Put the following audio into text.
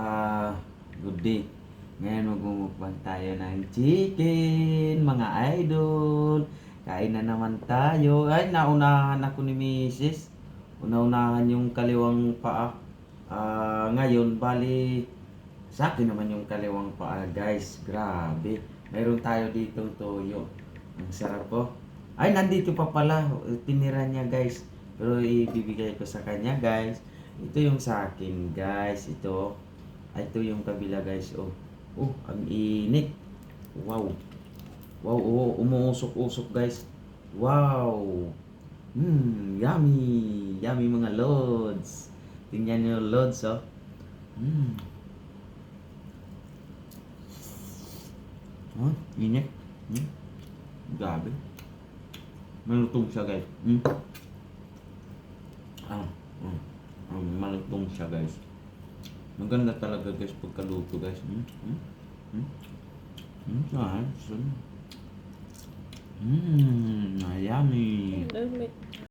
Ah, good day. Ngayon magmumukbang tayo ng chicken, mga idol. Kain na naman tayo. Ay, naunahan ako ni Mrs. Una-unahan yung kaliwang paa. Ah, ngayon, bali, sa akin naman yung kaliwang paa, guys. Grabe. Meron tayo ditong toyo. Ang sarap po. Ay, nandito pa pala. Tinira niya, guys. Pero ibibigay ko sa kanya, guys. Ito yung sa akin, guys. Ito. Ito yung kabila, guys. Oh, oh ang init. Wow. Wow, oh, umuusok-usok, guys. Wow. Hmm, yummy. Yummy mga loads. Tingnan nyo loads, oh. Hmm. Oh, init. Hmm. Grabe. Malutong siya, guys. Hmm. Ah, hmm. Malutong siya, guys. Maganda talaga, guys, pagkaluto, guys. Hmm. Hmm. Hmm. Hmm. Ah, so, Hmm, yummy. Dami.